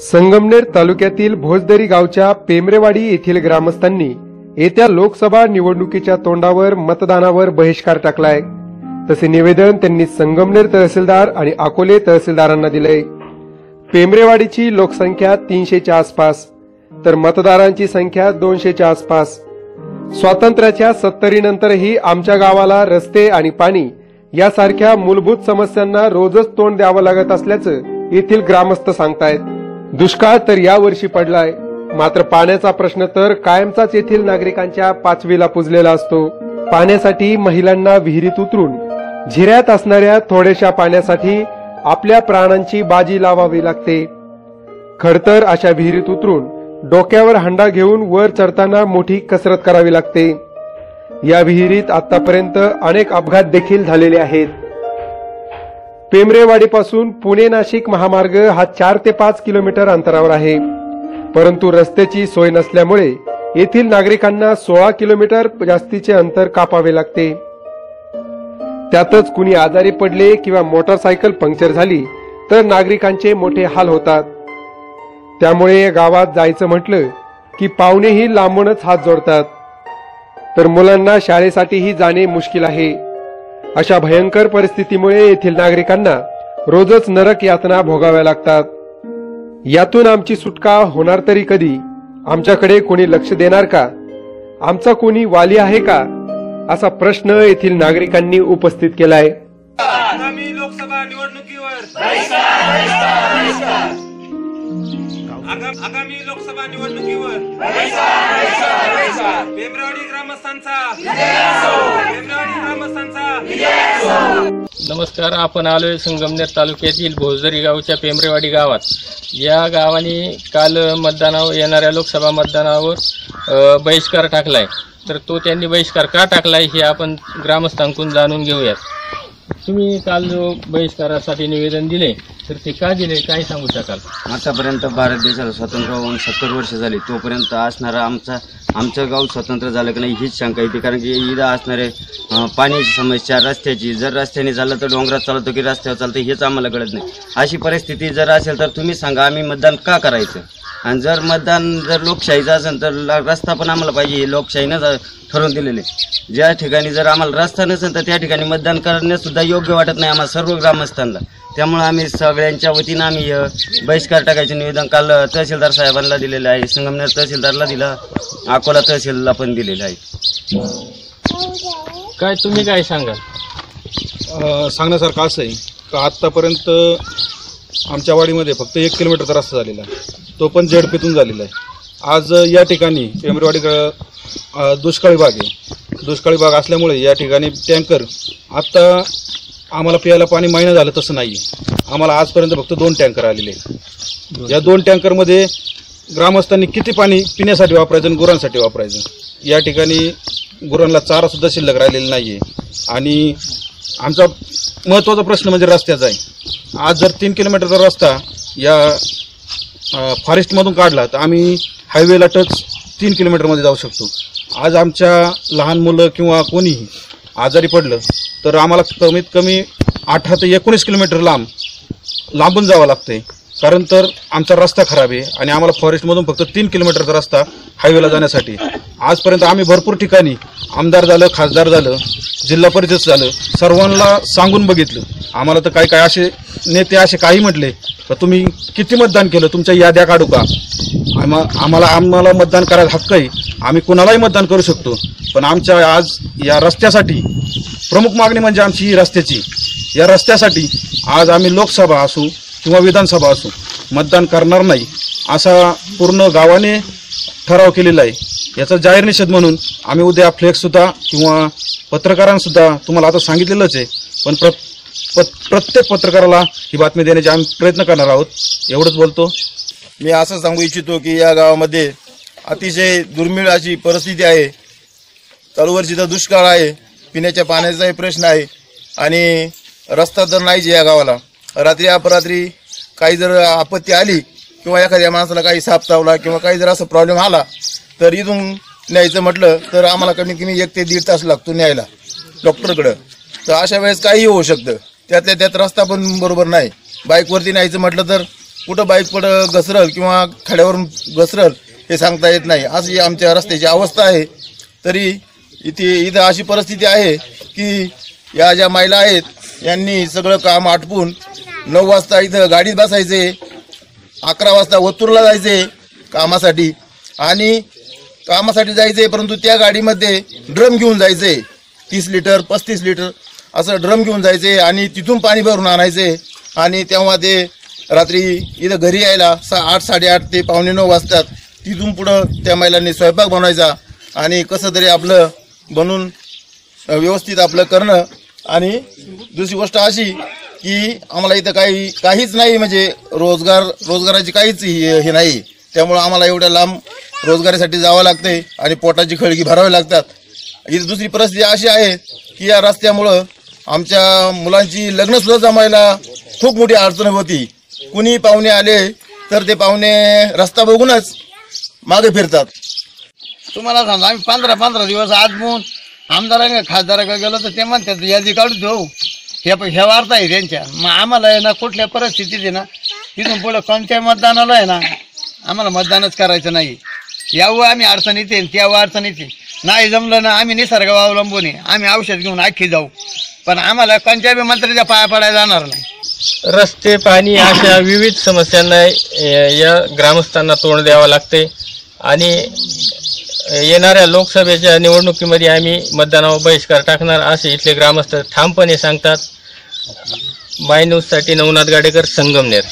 संगमनेर तालुक्यातील भोजदरी गावच्या पेमरेवाडी येथील ग्रामस्थांनी येत्या लोकसभा निवडणुकीच्या तोंडावर मतदानावर बहिष्कार टाकलाय. तसे निवेदन त्यांनी संगमनेर तहसीलदार आणि अकोले तहसीलदारांना दिले. पेमरेवाडीची लोकसंख्या तीनशेच्या आसपास तर मतदारांची संख्या दोनशेच्या आसपास. स्वातंत्र्याच्या सत्तरीनंतरही आमच्या गावाला रस्ते आणि पाणी यासारख्या मूलभूत समस्यांना रोजच तोंड द्यावं लागत असल्याचं येथील ग्रामस्थ सांगतायत. दुष्काळ तर यावर्षी पडलाय. मात्र पाण्याचा प्रश्न तर कायमचाच येथील नागरिकांच्या पाचवीला पुजलेला असतो. पाण्यासाठी महिलांना विहिरीत उतरून झिऱ्यात असणाऱ्या थोड्याशा पाण्यासाठी आपल्या प्राणांची बाजी लावावी लागते. खडतर अशा विहिरीत उतरून डोक्यावर हंडा घेऊन वर चढताना मोठी कसरत करावी लागते. या विहिरीत आतापर्यंत अनेक अपघात देखील झालेले आहेत. पेमरेवाडीपासून पुणे नाशिक महामार्ग हा चार ते पाच किलोमीटर अंतरावर आहे. परंतु रस्त्याची सोय नसल्यामुळे येथील नागरिकांना सोळा किलोमीटर जास्तीचे अंतर कापावे लागते. त्यातच कुणी आजारी पडले किंवा मोटरसायकल पंक्चर झाली तर नागरिकांचे मोठे हाल होतात. त्यामुळे या गावात जायचं म्हटलं की पाहुणेही लांबूनच हात जोडतात. तर मुलांना शाळेसाठीही जाणे मुश्किल आहे. अशा भयंकर परिस्थितीमुळे येथील नागरिकांना रोजच नरक यातना भोगाव्या लागतात. यातून आमची सुटका होणार तरी कधी? आमच्याकडे कोणी लक्ष देणार का? आमचा कोणी वाली आहे का? असा प्रश्न येथील नागरिकांनी उपस्थित केलाय. आगामी लोकसभा निवडणुकीवर आगामी लोकसभा निवडणुकीवर नमस्कार आपण आलोय संगमनेर तालुक्यातील भोजरी गावच्या पेमरेवाडी गावात. या गावाने काल मतदानावर येणाऱ्या लोकसभा मतदानावर बहिष्कार टाकलाय. तर तो त्यांनी बहिष्कार का टाकलाय हे आपण ग्रामस्थांकडून जाणून घेऊयात. तुम्ही काल जो बहिष्कारासाठी निवेदन दिले तर ते का दिले काय सांगू शकाल? आतापर्यंत भारत देशाला स्वतंत्र होऊन सत्तर वर्ष झाली. तोपर्यंत असणारा आमचा आमचं गाव स्वतंत्र झालं की नाही हीच शंका येते. कारण की इथं असणारे अं, पाण्याची समस्या रस्त्याची जर रस्त्याने झालं तर डोंगरात चालतो की रस्त्यावर चालतं हेच आम्हाला कळत नाही. अशी परिस्थिती जर असेल तर तुम्ही सांगा आम्ही मतदान का करायचं? आणि जर मतदान जर लोकशाहीचं असेल तर ल- रस्ता पण आम्हाला पाहिजे लोकशाहीनं ठरवून दिलेले. ज्या ठिकाणी जर आम्हाला रस्ता नसेल तर त्या ठिकाणी मतदान करण्यासुद्धा योग्य वाटत नाही आम्हाला सर्व ग्रामस्थांना. त्यामुळे आम्ही सगळ्यांच्या वतीनं आम्ही अ, बहिष्कार टाकायचे निवेदन काल अ, तहसीलदार साहेबांना दिलेलं आहे. संगमनेर तहसीलदारला दिलं अकोला तहसीलला पण दिलेलं आहे. काय तुम्ही काय सांगाल? अ, सांगण्यासारखं असं आहे का आत्तापर्यंत आमच्या वाडीमध्ये फक्त एक किलोमीटरचा रस्ता झालेला आहे. तो पण झेडपीतून झालेला आहे. आज या ठिकाणी पेमरेवाडी दुष्काळी भाग आहे. दुष्काळी भाग असल्यामुळे या ठिकाणी टँकर आत्ता आम्हाला प्यायला पाणी महिना झालं तसं नाही आम्हाला आजपर्यंत फक्त दोन टँकर आलेले आहेत. या दोन टँकरमध्ये ग्रामस्थांनी किती पाणी पिण्यासाठी वापरायचं आणि गुरांसाठी वापरायचं? या ठिकाणी गुरांना चारासुद्धा शिल्लक राहिलेला नाही आहे आणि आमचा महत्त्वाचा प्रश्न म्हणजे रस्त्याचा आहे. आज जर तीन किलोमीटरचा रस्ता या फॉरेस्टमधून काढला तर आम्ही हायवेला टच तीन किलोमीटरमध्ये जाऊ शकतो. आज आमच्या लहान मुलं किंवा कोणीही आजारी पडलं तर आम्हाला कमीत कमी अठरा ते एकोणीस किलोमीटर लांब लांबून जावं लागतंय. कारण तर आमचा रस्ता खराब आहे आणि आम्हाला फॉरेस्टमधून फक्त तीन किलोमीटरचा रस्ता हायवेला जाण्यासाठी आजपर्यंत आम्ही भरपूर ठिकाणी आमदार झालं खासदार झालं जिल्हा परिषद झालं सर्वांना सांगून बघितलं. आम्हाला तर काही काय असे नेते असे काही म्हटले तर तुम्ही किती मतदान केलं? तुमच्या याद्या काढू का? आम्हा आम्हाला आम्हाला मतदान करायला हक्क आहे. आम्ही कुणालाही मतदान करू शकतो. पण आमच्या आज या रस्त्यासाठी प्रमुख मागणी म्हणजे आमची ही रस्त्याची. या रस्त्यासाठी आज आम्ही लोकसभा असू किंवा विधानसभा असू मतदान करणार नाही असा पूर्ण गावाने ठराव केलेला आहे. याचा जाहीर निषेध म्हणून आम्ही उद्या फ्लेक्ससुद्धा किंवा पत्रकारांसुद्धा तुम्हाला आता सांगितलेलंच आहे. पण प्र प- प्रत्येक पत्रकाराला ही बातमी देण्याचे आम्ही प्रयत्न करणार आहोत. एवढंच बोलतो. मी असं सांगू इच्छितो की या गावामध्ये अतिशय दुर्मिळ अशी परिस्थिती आहे. चालू वर्षीचा दुष्काळ आहे. पिण्याच्या पाण्याचाही प्रश्न आहे. आणि रस्ता तर नाहीच या गावाला. रात्री अपरात्री काही जर आपत्ती आली किंवा एखाद्या माणसाला काही साप चावला किंवा काही जर असं प्रॉब्लेम आला तर इथून न्यायचं म्हटलं तर आम्हाला कमीत कमी एक ते दीड तास लागतो न्यायला डॉक्टरकडं. तर अशा वेळेस काहीही होऊ शकतं. त्यातल्या त्यात रस्ता पण बरोबर नाही. बाईकवरती न्यायचं म्हटलं तर कुठं बाईक पुढं घसरल किंवा खड्यावरून घसरल हे सांगता येत नाही. अशी आमच्या रस्त्याची अवस्था आहे. तरी इथे इथं अशी परिस्थिती आहे की या ज्या महिला आहेत यांनी सगळं काम आटपून नऊ वाजता इथं गाडीत बसायचे अकरा वाजता ओतूरला जायचे कामासाठी. आणि कामासाठी जायचंय परंतु त्या गाडीमध्ये ड्रम घेऊन जायचंय. तीस लिटर पस्तीस लिटर असं ड्रम घेऊन जायचे आणि तिथून पाणी भरून आणायचे आणि तेव्हा ते रात्री इथं घरी यायला सा आठ साडेआठ ते पावणे नऊ वाजतात. तिथून पुढं त्या महिलांनी स्वयंपाक बनवायचा आणि कसं तरी आपलं बनवून व्यवस्थित आपलं करणं. आणि दुसरी गोष्ट अशी की आम्हाला इथं काही काहीच नाही म्हणजे रोजगार रोजगाराची काहीच हे नाही. त्यामुळं आम्हाला एवढ्या लांब रोजगारासाठी जावं लागते आणि पोटाची खळगी भरावी लागतात. ही दुसरी परिस्थिती अशी आहे की या रस्त्यामुळं आमच्या मुलांची लग्नसुद्धा जमायला खूप मोठी अडचण होती. कुणी पाहुणे आले तर ते पाहुणे रस्ता बघूनच मागे फिरतात. तुम्हाला सांगतो आम्ही पंधरा पंधरा दिवस आजमून आमदारांना खासदाराकडे गेलो तर ते म्हणतात यादी काढून देऊ हे प- ह्या वार्ता आहे त्यांच्या. मग आम्हाला आहे ना कुठल्या परिस्थितीत आहे ना तिथून पुढं कोणत्या मतदानाला आहे ना आम्हाला मतदानच करायचं नाही. यावं आम्ही अडचणीत येईल त्यावं अडचणीत येईल. नाही जमलं ना आम्ही निसर्गावर अवलंबून आहे. आम्ही औषध घेऊन आखी जाऊ. पण आम्हाला कोणत्या बी मंत्र्याच्या पाया पडायला जाणार नाही. रस्ते पाणी अशा विविध समस्यांना या ग्रामस्थांना तोंड द्यावं लागते. आणि येणाऱ्या लोकसभेच्या निवडणुकीमध्ये आम्ही मतदानावर बहिष्कार टाकणार असे इथले ग्रामस्थ ठामपणे सांगतात. माय न्यूजसाठी नवनाथ गाडेकर संगमनेर.